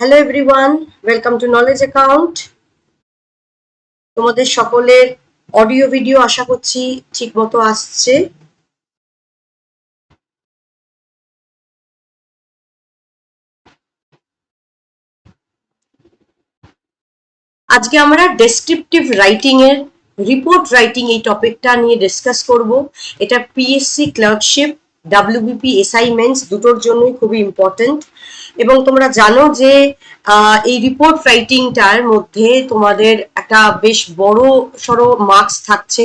Hello everyone welcome to knowledge account তোমাদের সকলের audio video আশা করছি ঠিক মতো আসছে। আজকে আমরা ডেসক্রিপটিভ রাইটিং এর রিপোর্ট রাইটিং এই টপিকটা নিয়ে ডিসকাস করব। এটা পিএসসি ক্লার্কশিপ ডাব্লিউবিপি অ্যাসাইনমেন্টস দুটোর জন্যই খুবই ইম্পর্টেন্ট এবং তোমরা জানো যে এই রিপোর্ট রাইটিংটার মধ্যে তোমাদের একটা বেশ বড় সড়ো মার্কস থাকছে।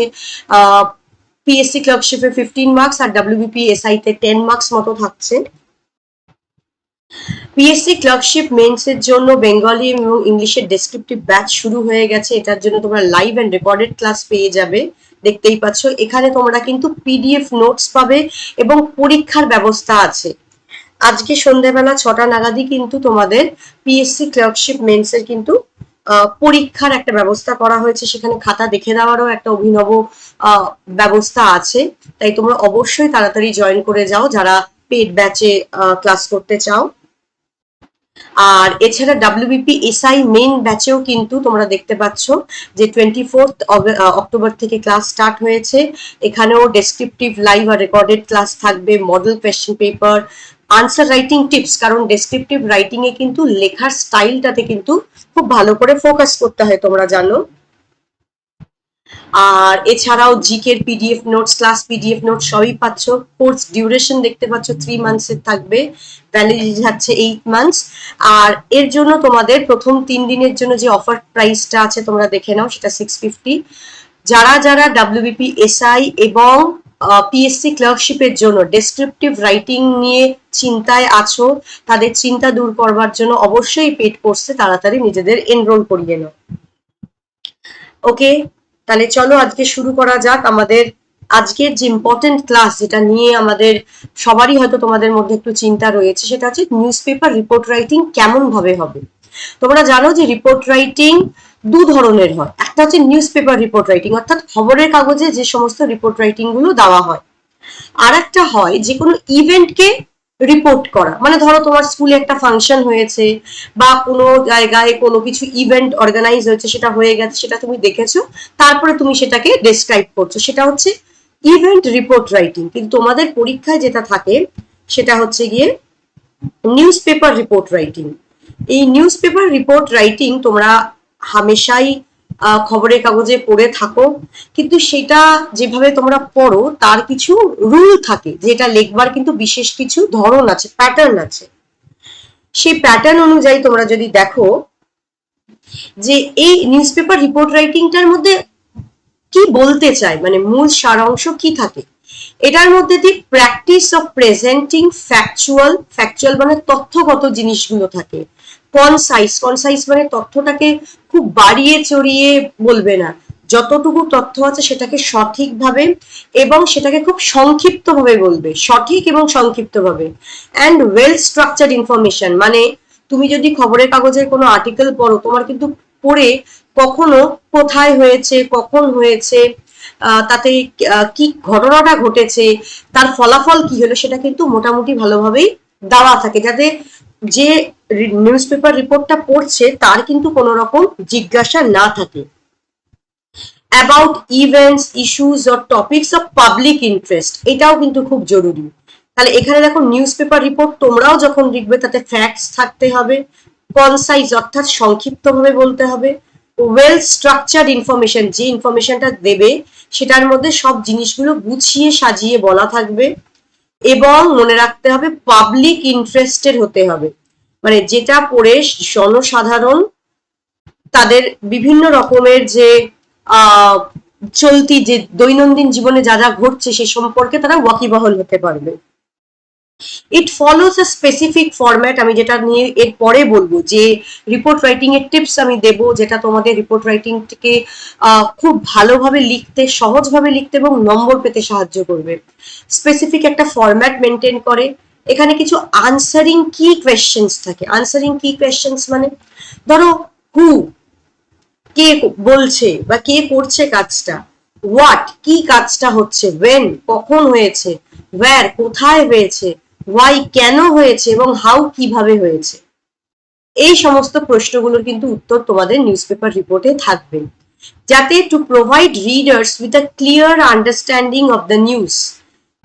পিএসসি ক্লার্কশিপে ফিফটিন মার্কস আর ডাব্লিউবিপি এসআইতে টেন মার্কস মতো থাকছে। পিএসসি ক্লার্কশিপ মেন্সের জন্য বেঙ্গলি এবং ইংলিশের ডেসক্রিপটিভ ব্যাচ শুরু হয়ে গেছে। এটার জন্য তোমরা লাইভ অ্যান্ড রেকর্ডেড ক্লাস পেয়ে যাবে। দেখতেই পাচ্ছ, এখানে তোমরা কিন্তু পিডিএফ নোটস পাবে এবং পরীক্ষার ব্যবস্থা আছে। আজকে সন্ধ্যেবেলা ছটা নাগাদই কিন্তু তোমাদের পিএসসি ক্লার্কশিপ মেন্সের কিন্তু পরীক্ষার একটা ব্যবস্থা করা হয়েছে। সেখানে খাতা দেখে দেওয়ারও একটা অভিনব ব্যবস্থা আছে। তাই তোমরা অবশ্যই তাড়াতাড়ি জয়েন করে যাও যারা পেড ব্যাচে ক্লাস করতে চাও। আর এছাড়া ডাব্লিউবিপি এসআই মেন ব্যাচেও কিন্তু তোমরা দেখতে পাচ্ছ যে টোয়েন্টি ফোর্থ অক্টোবর থেকে ক্লাস স্টার্ট হয়েছে। এখানেও ডেসক্রিপটিভ লাইভ আর রেকর্ডেড ক্লাস থাকবে model question paper answer writing tips কারণ ডেসক্রিপটিভ রাইটিং এ কিন্তু লেখার স্টাইলটাতে কিন্তু খুব ভালো করে ফোকাস করতে হয়, তোমরা জানো। আর এছাড়াও জিকের PDF notes class PDF note সবই পাচ্ছ। কোর্স ডিউরেশন দেখতে পাচ্ছ থ্রি মান্থসের থাকবে। ভ্যালিডিটি থাকছে এইট মান্থস আর এর জন্য তোমাদের প্রথম তিন দিনের জন্য যে অফার প্রাইসটা আছে, তোমরা দেখে নাও, সেটা সিক্স ফিফটি যারা যারা ডাব্লিউবিপি এসআই এবং পিএসসি ক্লার্কশিপের জন্য ডেসক্রিপটিভ রাইটিং নিয়ে চিন্তায় আছো, তাদের চিন্তা দূর করবার জন্য অবশ্যই পেড কোর্সে তাড়াতাড়ি নিজেদের এনরোল করিয়ে নাও। ওকে তাহলে চলো আজকে শুরু করা যাক আমাদের আজকের যে ইম্পর্টেন্ট ক্লাস যেটা নিয়ে আমাদের সবারই হয়তো তোমাদের মধ্যে একটু চিন্তা রয়েছে, সেটা হচ্ছে নিউজ পেপার রিপোর্ট রাইটিং কেমন ভাবে হবে। তোমরা জানো যে রিপোর্ট রাইটিং দু ধরনের হয়। একটা হচ্ছে নিউজ পেপার রিপোর্ট রাইটিং অর্থাৎ খবরের কাগজে যে সমস্ত রিপোর্ট রাইটিংগুলো দেওয়া হয়। আর একটা হয় যে কোনো ইভেন্টকে রিপোর্ট করা। মানে ধরো তোমার স্কুলে একটা ফাংশন হয়েছে, বা কোনো জায়গায় কোনো কিছু ইভেন্ট অর্গানাইজ হয়েছে, সেটা হয়ে গেছে, সেটা তুমি দেখেছ, তারপরে তুমি সেটাকে ডেসক্রাইব করছ। সেটা হচ্ছে ইভেন্ট রিপোর্ট রাইটিং কিন্তু তোমাদের পরীক্ষায় যেটা থাকে, সেটা হচ্ছে গিয়ে নিউজ পেপার রিপোর্ট রাইটিং এই নিউজ পেপার রিপোর্ট রাইটিং তোমরা হামেশাই খবরের কাগজে পড়ে থাকো। কিন্তু সেটা যেভাবে তোমরা পড়ো, তার কিছু রুল থাকে যেটা লেখবার কিন্তু বিশেষ কিছু ধরন আছে প্যাটার্ন আছে। সেই প্যাটার্ন অনুযায়ী তোমরা যদি দেখো, যে এই নিউজ পেপার রিপোর্ট রাইটিংটার মধ্যে কি বলতে চায় মানে মূল সারাংশ কি থাকে? এটার মধ্যে দিয়ে practice of presenting factual factual মানে তথ্যগত জিনিসগুলো থাকে। কনসাইজ কনসাইজ মানে তথ্যটাকে খুব বাড়িয়ে চড়িয়ে বলবে না। যতটুকু তথ্য আছে সেটাকে সঠিকভাবে এবং সেটাকে খুব সংক্ষিপ্তভাবে বলবে। সঠিক এবং সংক্ষিপ্তভাবে। অ্যান্ড ওয়েল স্ট্রাকচার ইনফরমেশন মানে তুমি যদি খবরের কাগজের কোনো আর্টিকেল পড়ো, তোমার কিন্তু পড়ে কখনো কোথায় হয়েছে, কখন হয়েছে তাতে কি ঘটনাটা ঘটেছে, তার ফলাফল কি হলো সেটা কিন্তু মোটামুটি ভালোভাবেই দেওয়া থাকে। যাতে যে নিউজ পেপার রিপোর্টটা পড়ছে, তার কিন্তু কোনো রকম জিজ্ঞাসা না থাকে। About events issues or topics of public interest এটাও কিন্তু খুব জরুরি। তাহলে এখানে দেখো নিউজ পেপার রিপোর্ট তোমরাও যখন লিখবে, তাতে ফ্যাক্টস থাকতে হবে। কনসাইজ অর্থাৎ সংক্ষিপ্তভাবে বলতে হবে। ওয়েল স্ট্রাকচার ইনফরমেশন যে ইনফরমেশনটা দেবে, সেটার মধ্যে সব জিনিসগুলো গুছিয়ে সাজিয়ে বলা থাকবে। এবং মনে রাখতে হবে পাবলিক ইন্টারেস্টেড হতে হবে। মানে যেটা পড়ে জনসাধারণ তাদের বিভিন্ন রকমের যে চলতি যে দৈনন্দিন জীবনে যা যা ঘটছে সে সম্পর্কে তারা ওয়াকিবহল হতে পারবে। It follows a specific format আমি যেটা নিয়ে এর পরে বলব, যে রিপোর্ট রাইটিং এর টিপস আমি দেব, যেটা তোমাদের রিপোর্ট রাইটিংকে খুব ভালোভাবে লিখতে, সহজভাবে লিখতে এবং নম্বর পেতে সাহায্য করবে। স্পেসিফিক একটা ফরম্যাট মেনটেন করে। এখানে কিছু আনসারিং কি কোয়েশ্চেন্স থাকে। আনসারিং কি কোয়েশ্চেন্স মানে ধরো হু কে বলছে বা কে করছে কাজটা হোয়াট কি কাজটা হচ্ছে ওয়েন কখন হয়েছে কোথায় হয়েছে ওয়াই কেন হয়েছে এবং হাউ কীভাবে হয়েছে? এই সমস্ত প্রশ্নগুলোর কিন্তু উত্তর তোমাদের নিউজ পেপার রিপোর্টে থাকবে। যাতে to provide readers with a clear understanding of the news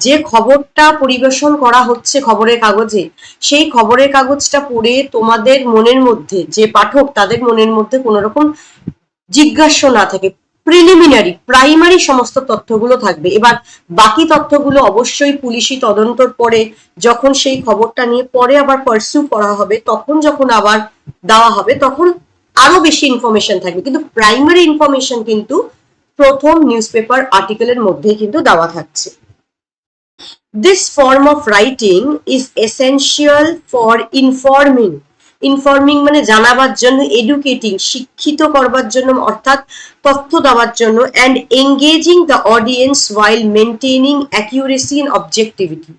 যে খবরটা পরিবেশন করা হচ্ছে খবরের কাগজে, সেই খবরের কাগজটা পড়ে তোমাদের মনের মধ্যে, যে পাঠক তাদের মনের মধ্যে কোনো রকম জিজ্ঞাসা না থাকে। প্রিলিমিনারি প্রাইমারি সমস্ত তথ্যগুলো থাকবে। এবার বাকি তথ্যগুলো অবশ্যই পুলিশি তদন্তর পরে যখন সেই খবরটা নিয়ে পরে আবার পারসু করা হবে, তখন যখন আবার দেওয়া হবে, তখন আরও বেশি ইনফরমেশন থাকবে। কিন্তু প্রাইমারি ইনফরমেশন কিন্তু প্রথম নিউজ পেপার আর্টিকেলের মধ্যেই কিন্তু দেওয়া থাকছে। This form of writing is essential for informing informing মানে জানাবার জন্য এডুকেটিং শিক্ষিত করবার জন্য, অর্থাৎ তথ্য দেওয়ার জন্য and engaging the audience while maintaining accuracy and objectivity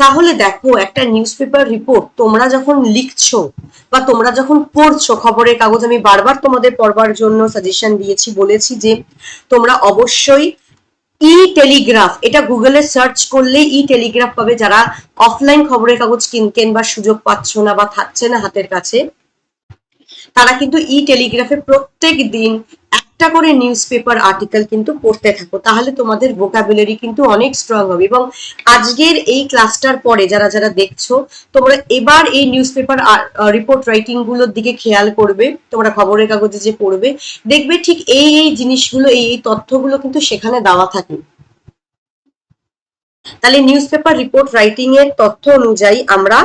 তাহলে দেখো, একটা নিউজ পেপার রিপোর্ট তোমরা যখন লিখছো বা তোমরা যখন পড়ছো, খবরের কাগজ আমি বারবার তোমাদের পড়বার জন্য সাজেশন দিয়েছি, বলেছি যে তোমরা অবশ্যই ই টেলিগ্রাফ এটা গুগলে সার্চ করলে ই টেলিগ্রাফ পাবে যারা অফলাইন খবরের কাগজ কিনতেন বা সুযোগ পাচ্ছ না বা থাকছে না হাতের কাছে। তারা কিন্তু ই টেলিগ্রাফে প্রত্যেক দিন একটা করে নিউজ পেপার আর্টিকেল কিন্তু পড়তে থাকো, তাহলে তোমাদের ভোকাবুলারি কিন্তু অনেক স্ট্রং হবে। এবং আজকের এই ক্লাসটার পরে যারা যারা দেখছ, তোমরা এবার এই নিউজ পেপার রিপোর্ট রাইটিংগুলোর দিকে খেয়াল করবে, তোমরা খবরের কাগজে যে পড়বে, দেখবে ঠিক এই এই জিনিসগুলো, এই এই তথ্যগুলো কিন্তু সেখানে দেওয়া থাকে। তাহলে নিউজ পেপার রিপোর্ট রাইটিং এর তথ্য অনুযায়ী আমরা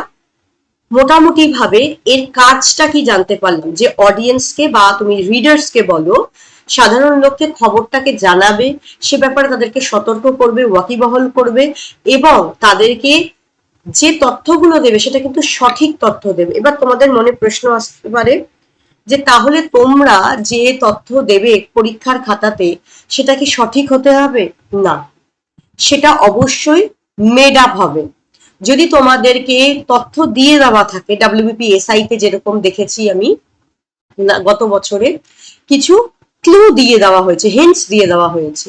মোটামুটি ভাবে এর কাজটা কি জানতে পারলাম? যে অডিয়েন্সকে বা তুমি রিডার্সকে বলো সাধারণ লোককে খবরটাকে জানাবে, সে ব্যাপারে তাদেরকে সতর্ক করবে, ওয়াকিবহল করবে এবং তাদেরকে যে তথ্যগুলো দেবে সেটা কিন্তু সঠিক তথ্য দেবে। এবার তোমাদের মনে প্রশ্ন আসতে পারে যে তাহলে তোমরা যে তথ্য দেবে পরীক্ষার খাতাতে, সেটা কি সঠিক হতে হবে? না। সেটা অবশ্যই মেড আপ হবে। যদি তোমাদেরকে তথ্য দিয়ে দেওয়া থাকে ডাব্লিউবিপিএসআই তে যেরকম দেখেছি আমি গত বছরে, কিছু ক্লু দিয়ে দেওয়া হয়েছে হিন্টস দিয়ে দেওয়া হয়েছে।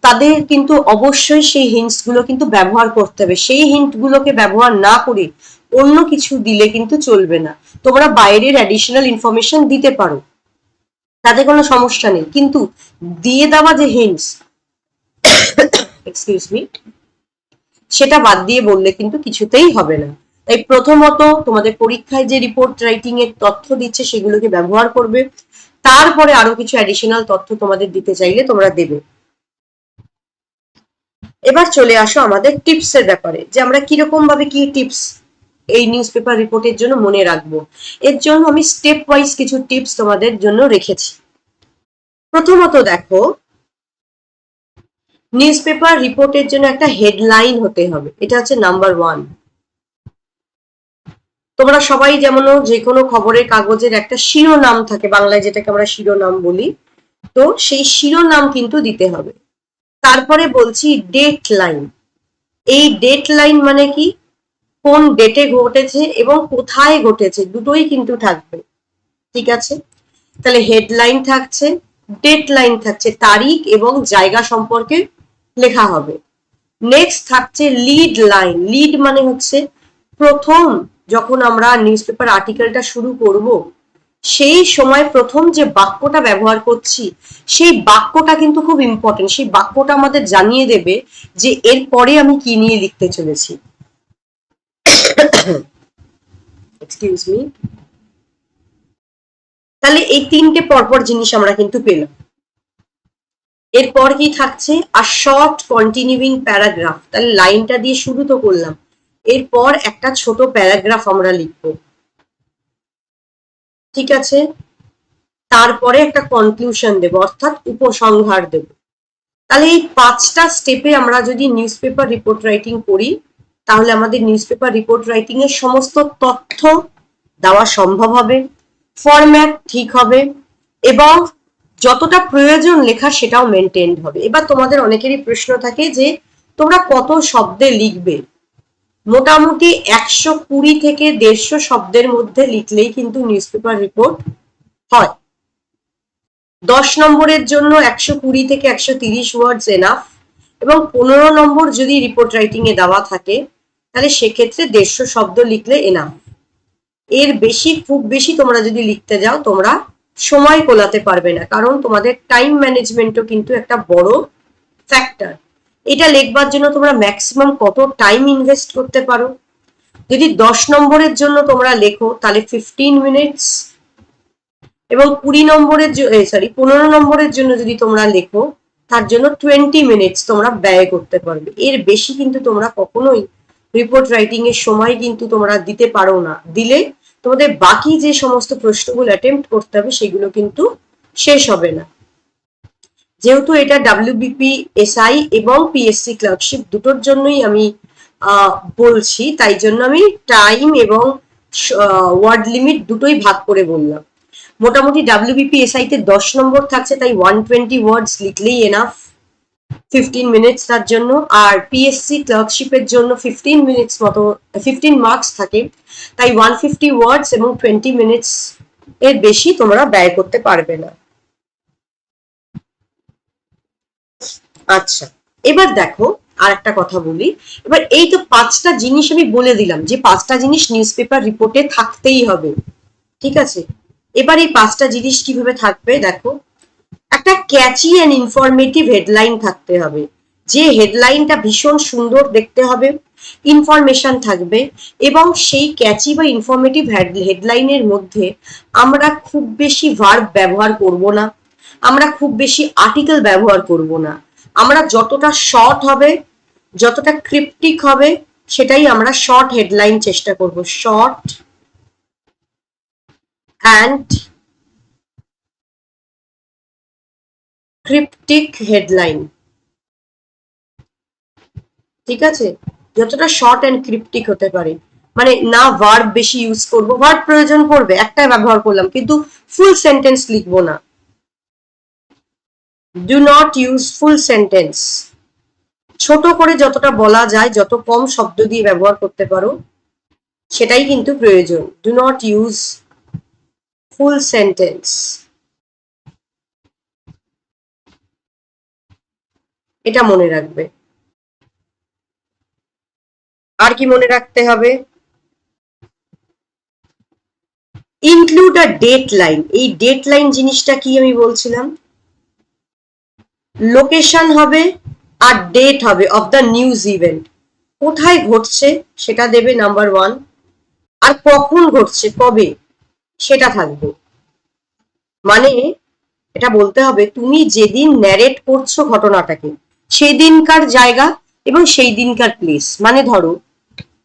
তাদের কিন্তু অবশ্যই সেই হিন্টসগুলো কিন্তু ব্যবহার করতে হবে। সেই হিন্ট গুলোকে ব্যবহার না করে অন্য কিছু দিলে কিন্তু চলবে না। তোমরা বাইরের অ্যাডিশনাল ইনফরমেশন দিতে পারো। তাতে কোনো সমস্যা নেই। কিন্তু দিয়ে দেওয়া যে হিন্টস এক্সকিউজ মি সেটা বাদ দিয়ে বললে কিন্তু কিছুতেই হবে না। তাই প্রথমত তোমাদের পরীক্ষায় যে রিপোর্ট রাইটিং এর তথ্য দিচ্ছে সেগুলোকে ব্যবহার করবে। তারপরে আরও কিছু অ্যাডিশনাল তথ্য তোমাদের দিতে চাইলে তোমরা দেবে। এবার চলে আসো আমাদের টিপস এর ব্যাপারে, যে আমরা কীরকম ভাবে কি টিপস এই নিউজ পেপার রিপোর্টের জন্য মনে রাখব। এর জন্য আমি স্টেপ ওয়াইজ কিছু টিপস তোমাদের জন্য রেখেছি। প্রথমত দেখো নিউজ পেপার রিপোর্টের জন্য একটা হেডলাইন হতে হবে, এটা হচ্ছে নাম্বার ওয়ান তোমরা সবাই যেমন যে কোনো খবরের কাগজের একটা শিরোনাম থাকে, বাংলায় যেটাকে আমরা শিরোনাম বলি। তো সেই শিরোনাম কিন্তু দিতে হবে। তারপরে বলছি ডেট লাইন এই ডেট লাইন মানে কি? কোন ডেটে ঘটেছে এবং কোথায় ঘটেছে, দুটোই কিন্তু থাকবে। ঠিক আছে? তাহলে হেডলাইন থাকছে ডেট লাইন থাকছে, তারিখ এবং জায়গা সম্পর্কে লেখা হবে। নেক্সট থাকছে লিড লাইন। লিড মানে হচ্ছে প্রথম যখন আমরা নিউজ পেপার আর্টিকেলটা শুরু করব, সেই সময় প্রথম যে বাক্যটা ব্যবহার করছি, সেই বাক্যটা কিন্তু খুব ইম্পর্টেন্ট সেই বাক্যটা আমাদের জানিয়ে দেবে যে এরপরে আমি কি নিয়ে লিখতে চলেছি। এক্সকিউজ মি তাহলে এই তিনটে পরপর জিনিস আমরা কিন্তু পেলাম। এরপর কি থাকছে? আর শর্ট কন্টিনিউইং প্যারাগ্রাফ তাহলে লাইনটা দিয়ে শুরু তো করলাম। এরপর একটা ছোট প্যারাগ্রাফ আমরা লিখব। ঠিক আছে? তারপরে একটা কনক্লুশন দেব, অর্থাৎ উপসংহার দেব। তাহলে এই পাঁচটা স্টেপে আমরা যদি নিউজ পেপার রিপোর্ট রাইটিং করি, তাহলে আমাদের নিউজ পেপার রিপোর্ট রাইটিং এর সমস্ত তথ্য দেওয়া সম্ভব হবে ফরম্যাট ঠিক হবে, এবং যতটা প্রয়োজন লেখা সেটাও মেনটেন হবে। এবার তোমাদের অনেকেরই প্রশ্ন থাকে যে তোমরা কত শব্দে লিখবে? মোটামুটি একশো কুড়ি থেকে দেড়শো শব্দের মধ্যে লিখলেই কিন্তু নিউজ পেপার রিপোর্ট হয়। দশ নম্বরের জন্য একশো কুড়ি থেকে একশো তিরিশ ওয়ার্ডস এনাফ এবং পনেরো নম্বর যদি রিপোর্ট রাইটিং এ দেওয়া থাকে, তাহলে সেক্ষেত্রে দেড়শো শব্দ লিখলে এনাফ এর বেশি, খুব বেশি তোমরা যদি লিখতে যাও, তোমরা সময় কোলাতে পারবে না, কারণ তোমাদের টাইম ম্যানেজমেন্টও কিন্তু একটা বড় ফ্যাক্টর এটা লেখবার জন্য তোমরা ম্যাক্সিমাম কত টাইম ইনভেস্ট করতে পারো? যদি দশ নম্বরের জন্য তোমরা লেখো, তাহলে ফিফটিন মিনিটস এবং কুড়ি নম্বরের সরি পনেরো নম্বরের জন্য যদি তোমরা লেখো, তার জন্য টোয়েন্টি মিনিটস তোমরা ব্যয় করতে পারবে। এর বেশি কিন্তু তোমরা কখনোই রিপোর্ট রাইটিং এর সময় কিন্তু তোমরা দিতে পারো না। দিলে তোমাদের বাকি যে সমস্ত প্রশ্নগুলো অ্যাটেম্প্ট করতে হবে, সেগুলো কিন্তু শেষ হবে না। যেহেতু এটা ডাব্লিউবিপি এসআই এবং পিএসসি ক্লার্কশিপ দুটোর জন্যই আমি বলছি, তাই জন্য আমি টাইম এবং ওয়ার্ড লিমিট দুটোই ভাগ করে বললাম। মোটামুটি ডাব্লিউবিপি এসআই তে দশ নম্বর থাকছে, তাই ওয়ান টোয়েন্টি ওয়ার্ডস লিখলেই এনাফ ফিফটিন মিনিটস তার জন্য, আর পিএসসি ক্লার্কশিপের জন্য ফিফটিন মিনিটস মতো ফিফটিন মার্কস থাকে। তাই ওয়ান ফিফটি ওয়ার্ডস এবং টোয়েন্টি মিনিটস এর বেশি তোমরা ব্যয় করতে পারবে না। আচ্ছা এবার দেখো আর একটা কথা বলি। এবার এই তো পাঁচটা জিনিস আমি বলে দিলাম যে পাঁচটা জিনিস নিউজ পেপার রিপোর্টে থাকতেই হবে, ঠিক আছে? এবার এই পাঁচটা জিনিস কীভাবে থাকবে দেখো, একটা ক্যাচি অ্যান্ড ইনফরমেটিভ হেডলাইন থাকতে হবে, যে হেডলাইনটা ভীষণ সুন্দর দেখতে হবে ইনফরমেশন থাকবে, এবং সেই ক্যাচি বা ইনফরমেটিভ হেডলাইনের মধ্যে আমরা খুব বেশি ভার্ব ব্যবহার করব না, আমরা খুব বেশি আর্টিকেল ব্যবহার করব না। আমরা যতটা শর্ট হবে, যতটা ক্রিপ্টিক হবে, সেটাই আমরা শর্ট হেডলাইন চেষ্টা করব। শর্ট অ্যান্ড ক্রিপ্টিক হেডলাইন ঠিক আছে? যতটা শর্ট অ্যান্ড ক্রিপ্টিক হতে পারে। মানে না ভার্ব বেশি ইউজ করব ভার্ব প্রয়োজন পড়বে, একটাই ব্যবহার করলাম, কিন্তু ফুল সেন্টেন্স লিখব না। Do not use full sentence ছোট করে যতটা বলা যায়, যত কম শব্দ দিয়ে ব্যবহার করতে পারো, সেটাই কিন্তু প্রয়োজন। Do not use full sentence এটা মনে রাখবে। আর কি মনে রাখতে হবে? ইনক্লুড আ ডেট লাইন এই ডেট লাইন জিনিসটা কি আমি বলছিলাম? লোকেশন হবে আর ডেট হবে অফ দ্য নিউজ ইভেন্ট কোথায় ঘটছে সেটা দেবে নাম্বার ওয়ান আর কখন ঘটছে, কবে, সেটা থাকবে। মানে এটা বলতে হবে, তুমি যেদিন ন্যারেট করছ ঘটনাটাকে সেই দিনকার জায়গা এবং সেই দিনকার প্লেস মানে ধরো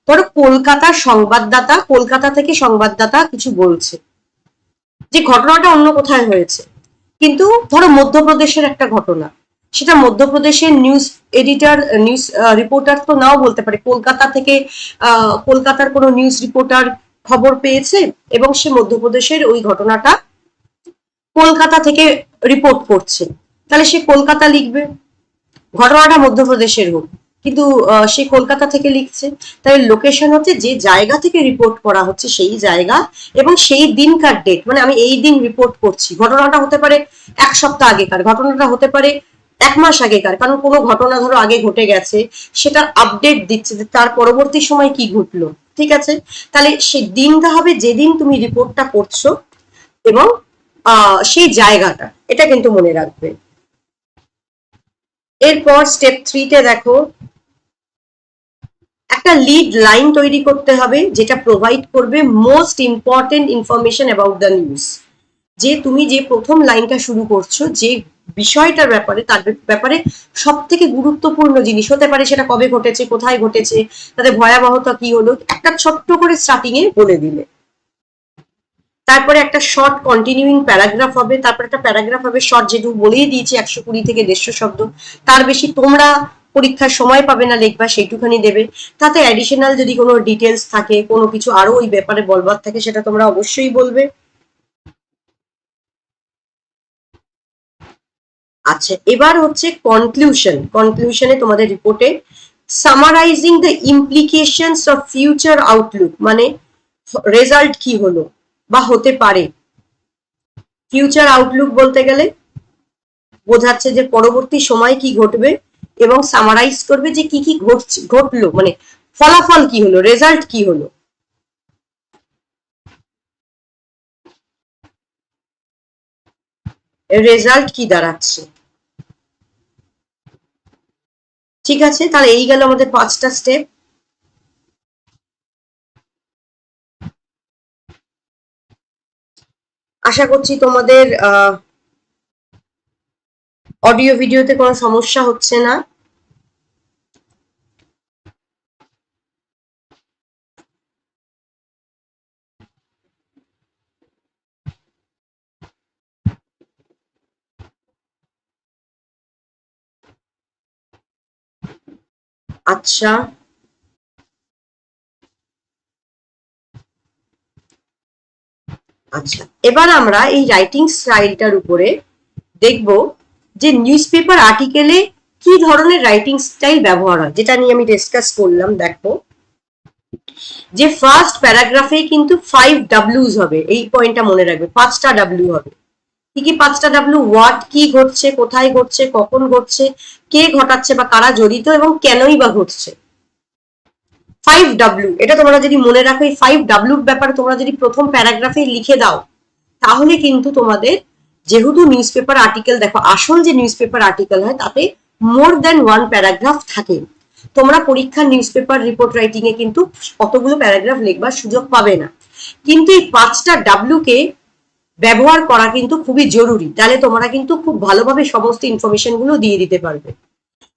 ধরো কলকাতার সংবাদদাতা, কলকাতা থেকে সংবাদদাতা কিছু বলছে যে ঘটনাটা অন্য কোথায় হয়েছে। কিন্তু ধরো মধ্যপ্রদেশের একটা ঘটনা। সেটা মধ্যপ্রদেশের নিউজ এডিটার নিউজ রিপোর্টার তো নাও বলতে পারে। কলকাতা থেকে কলকাতার কোনো নিউজ রিপোর্টার খবর পেয়েছে এবং সে মধ্যপ্রদেশের ওই ঘটনাটা কলকাতা থেকে রিপোর্ট করছে। তাহলে সে কলকাতা লিখবে। ঘটনাটা মধ্যপ্রদেশের হোক। কিন্তু সে কলকাতা থেকে লিখছে। তাই লোকেশন হচ্ছে যে জায়গা থেকে রিপোর্ট করা হচ্ছে সেই জায়গা এবং সেই দিনকার ডেট মানে আমি এই দিন রিপোর্ট করছি। ঘটনাটা হতে পারে এক সপ্তাহ আগেকার। ঘটনাটা হতে পারে এক মাস আগেকার, কারণ কোনো ঘটনা ধরো আগে ঘটে গেছে সেটার আপডেট দিচ্ছে যে তার পরবর্তী সময় কি ঘটলো, ঠিক আছে? তাহলে সেই দিনটা হবে যেদিন তুমি রিপোর্টটা করছ এবং সেই জায়গাটা, এটা কিন্তু মনে রাখবে। এরপর স্টেপ থ্রিতে দেখো। একটা লিড লাইন তৈরি করতে হবে যেটা প্রোভাইড করবে most important information about the news যে তুমি যে প্রথম লাইনটা শুরু করছ, যে বিষয়টার ব্যাপারে, তার ব্যাপারে সব থেকে গুরুত্বপূর্ণ জিনিস হতে পারে সেটা কবে ঘটেছে, কোথায় ঘটেছে, তাদের ভয়াবহতা কি হলো, একটা ছোট্ট করে স্টার্টিং এ বলে দিলে। তারপরে একটা শর্ট কন্টিনিউইং প্যারাগ্রাফ হবে, তারপর একটা প্যারাগ্রাফ হবে শর্ট যেটুকু বলেই দিয়েছি, একশো কুড়ি থেকে দেড়শো শব্দ। তার বেশি তোমরা পরীক্ষার সময় পাবে না, লিখবা সেইটুখানি দেবে। তাতে অ্যাডিশনাল যদি কোনো ডিটেলস থাকে, কোনো কিছু আরও ওই ব্যাপারে বলবার থাকে, সেটা তোমরা অবশ্যই বলবে। আচ্ছা এবার হচ্ছে কনক্লুশন কনক্লুশনে তোমাদের রিপোর্টে summarising the implications of future outlook মানে রেজাল্ট কি হলো বা হতে পারে। ফিউচার আউটলুক বলতে গেলে বোঝাচ্ছে যে পরবর্তী সময় কি ঘটবে এবং সামারাইজ করবে যে কি কি ঘটছে, ঘটলো মানে ফলাফল কি হলো রেজাল্ট কি হলো। রেজাল্ট কি দাঁড়াচ্ছে? ঠিক আছে, তাহলে এই গেল আমাদের পাঁচটা স্টেপ আশা করছি তোমাদের অডিও ভিডিওতে কোনো সমস্যা হচ্ছে না। আচ্ছা। আচ্ছা এবার আমরা এই রাইটিং স্টাইলটার উপরে দেখব যে নিউজ পেপার আর্টিকেলে কি ধরনের রাইটিং স্টাইল ব্যবহার হয়, যেটা নিয়ে আমি ডিসকাস করলাম, দেখো। যে ফার্স্ট প্যারাগ্রাফে কিন্তু ফাইভ ডাব্লিউজ হবে, এই পয়েন্টটা মনে রাখবে, পাঁচটা ডাব্লিউ হবে। কি কি পাঁচটা ডাব্লিউ হোয়াট কি ঘটছে, কোথায় ঘটছে, কখন ঘটছে, কে ঘটাচ্ছে বা কারা জড়িত এবং কেনই বা ঘটছে? ফাইভ ডাব্লিউ এটা তোমরা যদি মনে রাখো, এই ফাইভ ডাব্লিউর ব্যাপারে তোমরা যদি প্রথম প্যারাগ্রাফে লিখে দাও, তাহলে কিন্তু তোমাদের যেহেতু নিউজ পেপার আর্টিকেল দেখো, আসল যে নিউজ পেপার আর্টিকেল হয়, তাতে মোর দেন ওয়ান প্যারাগ্রাফ থাকে। তোমরা পরীক্ষার নিউজ পেপার রিপোর্ট রাইটিং এ কিন্তু অতগুলো প্যারাগ্রাফ লিখবার সুযোগ পাবে না। কিন্তু এই পাঁচটা ডাব্লিউ কে ব্যবহার করা কিন্তু খুবই জরুরি। তাহলে তোমরা কিন্তু খুব ভালোভাবে সমস্ত ইনফরমেশনগুলো দিয়ে দিতে পারবে।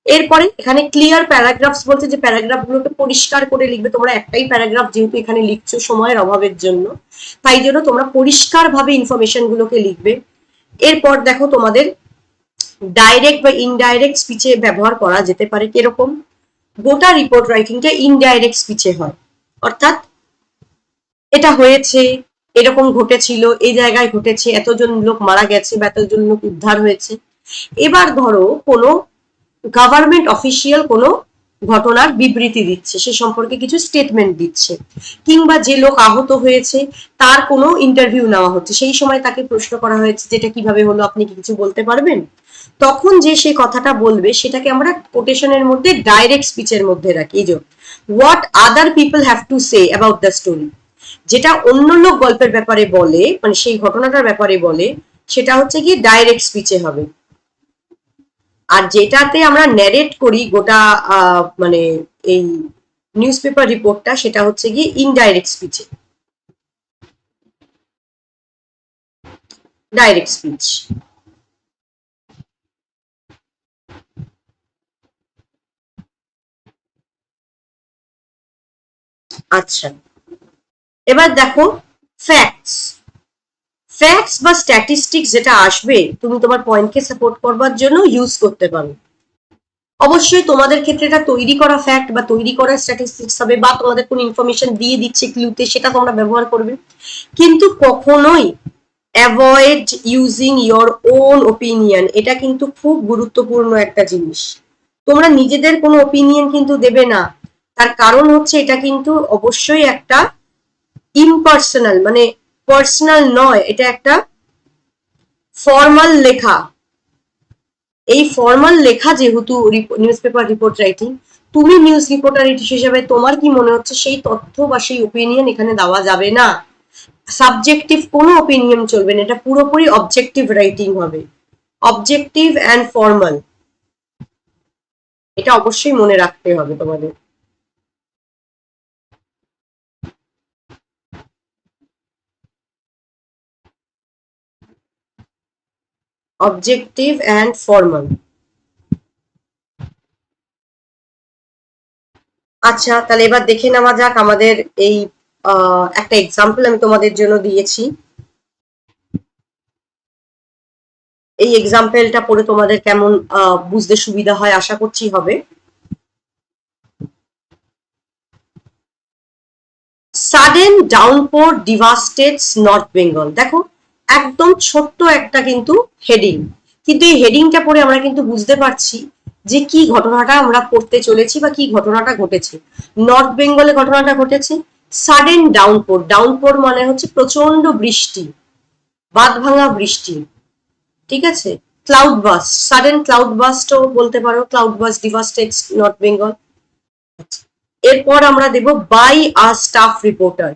এরপরে এখানে ক্লিয়ার প্যারাগ্রাফস বলছে যে প্যারাগ্রাফ গুলোকে পরিষ্কার করে লিখবে। তোমরা একটাই প্যারাগ্রাফ যেহেতু এখানে লিখছো সময়ের অভাবের জন্য। তাই জন্য তোমরা পরিষ্কার ভাবে ইনফরমেশন গুলোকে লিখবে। এরপর দেখো তোমাদের ডাইরেক্ট বা ইনডাইরেক্ট স্পিচে ব্যবহার করা যেতে পারে কীরকম? গোটা রিপোর্ট রাইটিংটা ইনডাইরেক্ট স্পিচে হয়। অর্থাৎ এটা হয়েছে এরকম ঘটেছিল, এই জায়গায় ঘটেছে, এতজন লোক মারা গেছে বা এতজন লোক উদ্ধার হয়েছে। এবার ধরো কোনো গভর্নমেন্ট অফিসিয়াল কোনো ঘটনার বিবৃতি দিচ্ছে, সে সম্পর্কে কিছু স্টেটমেন্ট দিচ্ছে, কিংবা যে লোক আহত হয়েছে তার কোনো ইন্টারভিউ নেওয়া হচ্ছে, সেই সময় তাকে প্রশ্ন করা হয়েছে যেটা কীভাবে হলো, আপনি কি কিছু বলতে পারবেন? তখন যে সে কথাটা বলবে, সেটাকে আমরা কোটেশনের মধ্যে ডাইরেক্ট স্পিচের মধ্যে রাখি। এই যে what other people have to say about the story যেটা অন্য লোক গল্পের ব্যাপারে বলে মানে সেই ঘটনাটার ব্যাপারে বলে, সেটা হচ্ছে কি ডাইরেক্ট স্পিচে হবে। আর যেটাতে আমরা ন্যারেট করি গোটা মানে এই নিউজ পেপার রিপোর্টটা সেটা হচ্ছে গিয়ে ইনডাইরেক্ট স্পিচে ডাইরেক্ট স্পিচ আচ্ছা। এবার দেখো ফ্যাক্টস ফ্যাক্টস বা স্ট্যাটিস্টিক্স যেটা আসবে, তুমি তোমার পয়েন্টকে সাপোর্ট করবার জন্য ইউজ করতে পারো। অবশ্যই তোমাদের ক্ষেত্রে এটা তৈরি করা ফ্যাক্ট বা তৈরি করা স্ট্যাটিস্টিক্স হবে বা তোমাদের কোনো ইনফরমেশন দিয়ে দিচ্ছে ক্লুতে সেটা তোমরা ব্যবহার করবে। কিন্তু কখনোই avoid using your own opinion এটা কিন্তু খুব গুরুত্বপূর্ণ একটা জিনিস। তোমরা নিজেদের কোনো ওপিনিয়ন কিন্তু দেবে না। তার কারণ হচ্ছে এটা কিন্তু অবশ্যই একটা ইমপার্সোনাল মানে পার্সোনাল নয়, এটা একটা ফর্মাল লেখা। এই ফর্মাল লেখা যেহেতু নিউজ পেপার রিপোর্ট রাইটিং তুমি নিউজ রিপোর্টার হিসেবে তোমার কি মনে হচ্ছে সেই তথ্য বা সেই ওপিনিয়ন এখানে দেওয়া যাবে না? সাবজেক্টিভ কোনো ওপিনিয়ন চলবে না, এটা পুরোপুরি অবজেক্টিভ রাইটিং হবে। অবজেক্টিভ অ্যান্ড ফর্মাল এটা অবশ্যই মনে রাখতে হবে তোমাদের। অবজেক্টিভ অ্যান্ড ফর্মাল আচ্ছা তাহলে এবার দেখে নেওয়া যাক আমাদের এই একটা এক্সাম্পল আমি তোমাদের জন্য দিয়েছি। এই এক্সাম্পলটা পড়ে তোমাদের কেমন বুঝতে সুবিধা হয় আশা করছি হবে। Sudden downpour devastates north Bengal দেখো একদম ছোট্ট একটা কিন্তু হেডিং কিন্তু এই হেডিংটা পড়ে আমরা কিন্তু বুঝতে পারছি যে কি ঘটনাটা আমরা পড়তে চলেছি বা কি ঘটনাটা ঘটেছে। নর্থ বেঙ্গলে ঘটনাটা ঘটেছে সাডেন ডাউনপোর ডাউনপোর মানে হচ্ছে প্রচণ্ড বৃষ্টি বাদ ভাঙা বৃষ্টি। ঠিক আছে? ক্লাউড বাস সাডেন ক্লাউড বাস্টও বলতে পারো cloud burst devastated north Bengal এরপর আমরা দেব বাই আ স্টাফ রিপোর্টার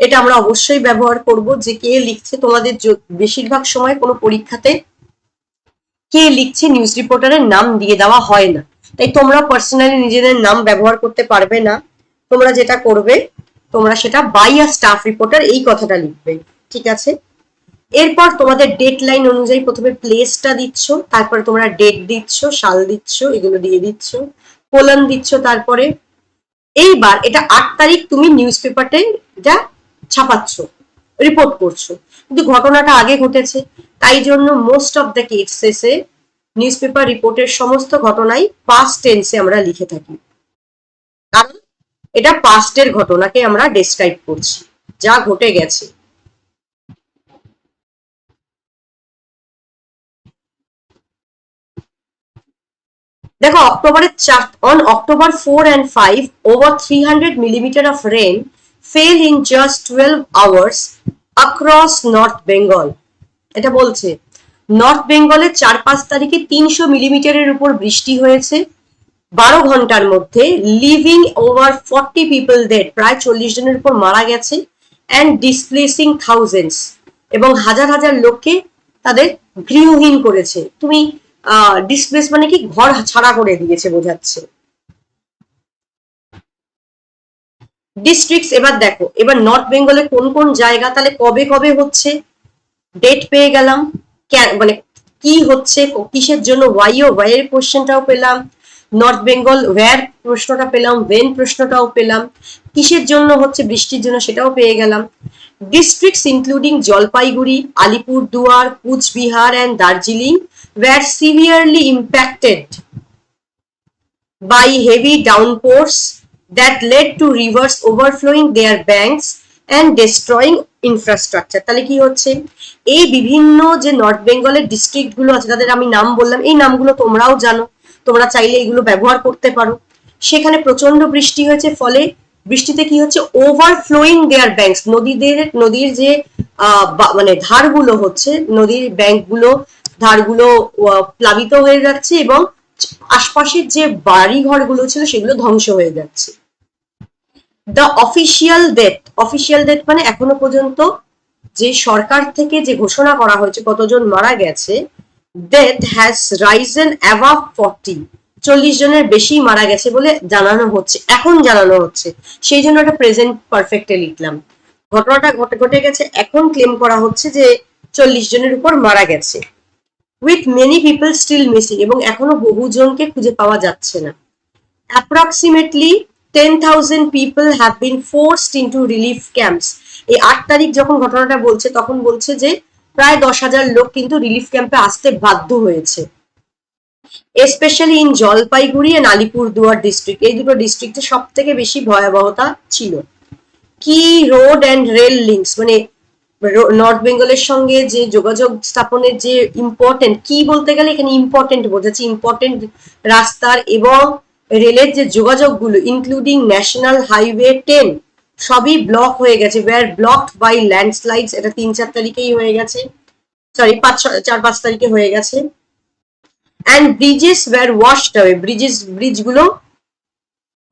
এটা আমরা অবশ্যই ব্যবহার করব যে কে লিখছে তোমাদের বেশিরভাগ সময় কোনো পরীক্ষাতে কে লিখছে নিউজ রিপোর্টারের নাম দিয়ে দেওয়া হয় না। তাই তোমরা পার্সোনালি নিজেদের নাম ব্যবহার করতে পারবে না। তোমরা যেটা করবে, তোমরা সেটা বাই আ স্টাফ রিপোর্টার এই কথাটা লিখবে। ঠিক আছে? এরপর তোমাদের ডেট লাইন অনুযায়ী প্রথমে প্লেসটা দিচ্ছ, তারপরে তোমরা ডেট দিচ্ছ, সাল দিচ্ছ, এগুলো দিয়ে দিচ্ছ কোলন দিচ্ছ, তারপরে এইবার এটা আট তারিখ তুমি নিউজ পেপারটা ছাপাচ্ছ রিপোর্ট করছ। কিন্তু ঘটনাটা আগে ঘটেছে, তাই জন্য মোস্ট অফ দ্য কেসেসে নিউজ পেপার রিপোর্টের সমস্ত ঘটনাই পাস্ট টেন্সে আমরা লিখে থাকি। কারণ এটা পাস্টের ঘটনাকে আমরা ডেসক্রাইব করছি, যা ঘটে গেছে। দেখো, অক্টোবরের চার on October four and five over three hundred millimetre of rainfall in just twelve hours across north Bengal এটা বলছে নর্থ বেঙ্গলের চার পাঁচ তারিখে তিনশো মিলিমিটারের উপর বৃষ্টি হয়েছে। বারো ঘণ্টার মধ্যে leaving over forty people dead প্রায় চল্লিশ জনের উপর মারা গেছে অ্যান্ড ডিসপ্লেসিং থাউজেন্ডস এবং হাজার হাজার লোককে তাদের গৃহহীন করেছে। তুমি ডিসপ্লেস মানে কি? ঘর ছাড়া করে দিয়েছে, বোঝাচ্ছে। ডিস্ট্রিক্টস এবার দেখো, এবার নর্থ বেঙ্গলে কোন কোন জায়গা, তাহলে কবে কবে হচ্ছে? ডেট পেয়ে গেলাম। মানে কি হচ্ছে কিসের জন্য ওয়াই ও ওয়াই এর কোশ্চেনটাও পেলাম। নর্থ বেঙ্গল ওয়্যার প্রশ্নটা পেলাম ওয়েন প্রশ্নটাও পেলাম। কিসের জন্য হচ্ছে, বৃষ্টির জন্য সেটাও পেয়ে গেলাম। Districts including Jalpaiguri Alipurduar Cooch Behar and Darjeeling were severely impacted by heavy downpours that led to rivers overflowing their banks and destroying infrastructure. তাহলে কি হচ্ছে? এই বিভিন্ন যে নর্থ বেঙ্গলের ডিস্ট্রিক্টগুলো আছে, তাদের আমি নাম বললাম, এই নামগুলো তোমরাও জানো। তোমরা চাইলে এগুলো ব্যবহার করতে পারো। সেখানে প্রচণ্ড বৃষ্টি হয়েছে, ফলে বৃষ্টিতে কি হচ্ছে? ওভারফ্লোয়িং দেয়ার ব্যাংকস নদীদের, নদীর যে মানে ধারগুলো হচ্ছে, নদীর ব্যাংকগুলো ধারগুলো প্লাবিত হয়ে যাচ্ছে এবং আশপাশের যে বাড়ি ঘরগুলো ছিল, সেগুলো ধ্বংস হয়ে যাচ্ছে। The official death official death মানে এখনও পর্যন্ত যে সরকার থেকে যে ঘোষণা করা হয়েছে কতজন মারা গেছে death has risen above forty চল্লিশ জনের বেশি মারা গেছে বলে জানানো হচ্ছে, এখন জানানো হচ্ছে। সেই জন্য একটা প্রেজেন্ট পারফেক্টে লিখলাম। ঘটনাটা ঘটে ঘটে গেছে, এখন ক্লেম করা হচ্ছে যে চল্লিশ জনের উপর মারা গেছে। With many people still missing এবং এখনও বহুজনকে খুঁজে পাওয়া যাচ্ছে না। Approximately ten thousand people have been forced into relief camps এই আট তারিখ যখন ঘটনাটা বলছে, তখন বলছে যে প্রায় দশ হাজার লোক কিন্তু রিলিফ ক্যাম্পে আসতে বাধ্য হয়েছে। Specially in Jalpaiguri and Alipurduar district এই দুটো ডিস্ট্রিক্টে সব থেকে বেশি ভয়াবহতা ছিল। Key road and rail links মানে নর্থ বেঙ্গলের সঙ্গে যে যোগাযোগ স্থাপনের যে ইম্পর্টেন্ট কি বলতে গেলে এখানে ইম্পর্টেন্ট বোঝাচ্ছে ইম্পর্টেন্ট রাস্তার এবং রেলের যে যোগাযোগগুলো ইনক্লুডিং ন্যাশনাল হাইওয়ে টেন সবই ব্লক হয়ে গেছে। ওয়ার ব্লকড বাই ল্যান্ডস্লাইডস এটা তিন চার তারিখেই হয়ে গেছে। সরি পাঁচ চার, পাঁচ তারিখে হয়ে গেছে। And bridges were washed away bridges ব্রিজগুলো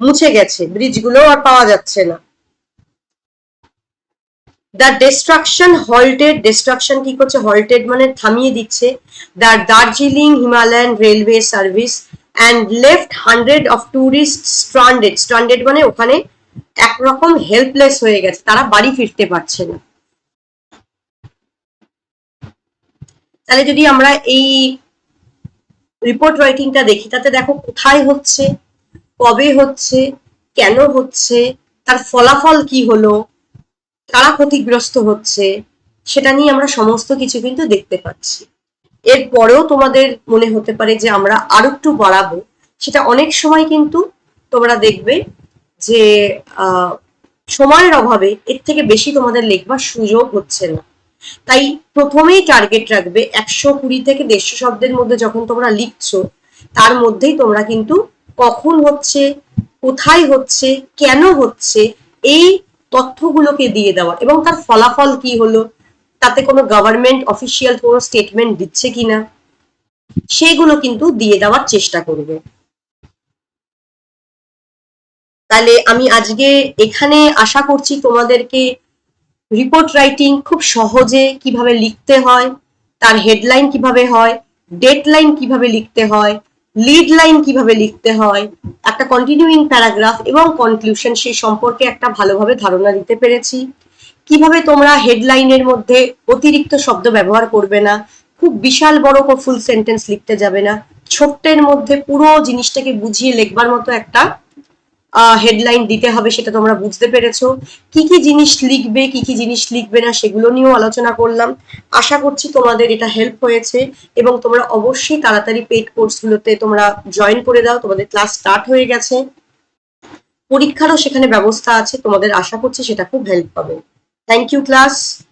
মুছে গেছে। ব্রিজগুলো আর পাওয়া যাচ্ছে না। দ্য ডিস্ট্রাকশন হল্টেড ডিস্ট্রাকশন কি করছে? হল্টেড মানে থামিয়ে দিচ্ছে। The Darjeeling Himalayan railway service and left hundred of tourist stranded stranded মানে ওখানে একরকম হেল্পলেস হয়ে গেছে, তারা বাড়ি ফিরতে পারছে না। তাহলে যদি আমরা এই রিপোর্ট রাইটিংটা দেখি, তাতে দেখো কোথায় হচ্ছে, কবে হচ্ছে, কেন হচ্ছে, তার ফলাফল কি হলো, কারা ক্ষতিগ্রস্ত হচ্ছে, সেটা নিয়ে আমরা সমস্ত কিছু কিন্তু দেখতে পাচ্ছি। এরপরেও তোমাদের মনে হতে পারে যে আমরা আরও একটু বাড়াবো। সেটা অনেক সময় কিন্তু তোমরা দেখবে যে সময়ের অভাবে এর থেকে বেশি তোমাদের লেখবার সুযোগ হচ্ছে না। তাই প্রথমেই টার্গেট রাখবে একশো কুড়ি থেকে দেড়শো শব্দের মধ্যে যখন তোমরা লিখছো, তার মধ্যেই তোমরা কিন্তু কখন হচ্ছে, কোথায় হচ্ছে, কেন হচ্ছে, এই তথ্যগুলোকে দিয়ে দেওয়া এবং তার ফলাফল কি হলো তাতে কোনো গভর্নমেন্ট অফিসিয়াল কোনো স্টেটমেন্ট দিচ্ছে কিনা, সেগুলো কিন্তু দিয়ে দেওয়ার চেষ্টা করবে। তাহলে আমি আজকে এখানে আশা করছি তোমাদেরকে রিপোর্ট রাইটিং খুব সহজে কীভাবে লিখতে হয়, তার হেডলাইন কীভাবে হয় ডেটলাইন কীভাবে লিখতে হয় লিড লাইন কীভাবে লিখতে হয়, একটা কন্টিনিউইং প্যারাগ্রাফ এবং কনক্লুশন সেই সম্পর্কে একটা ভালোভাবে ধারণা দিতে পেরেছি। কীভাবে তোমরা হেডলাইনের মধ্যে অতিরিক্ত শব্দ ব্যবহার করবে না? খুব বিশাল বড় ফুল সেন্টেন্স লিখতে যাবে না। ছোট্টের মধ্যে পুরো জিনিসটাকে বুঝিয়ে লেখবার মতো একটা হেডলাইন দিতে হবে সেটা তোমরা বুঝতে পেরেছ। কি কি জিনিস লিখবে, কি কি জিনিস লিখবে না সেগুলো নিয়েও আলোচনা করলাম। আশা করছি তোমাদের এটা হেল্প হয়েছে এবং তোমরা অবশ্যই তাড়াতাড়ি পেড কোর্সগুলোতে তোমরা জয়েন করে দাও। তোমাদের ক্লাস স্টার্ট হয়ে গেছে। পরীক্ষারও সেখানে ব্যবস্থা আছে। তোমাদের আশা করছি সেটা খুব হেল্প পাবে। Thank you, class.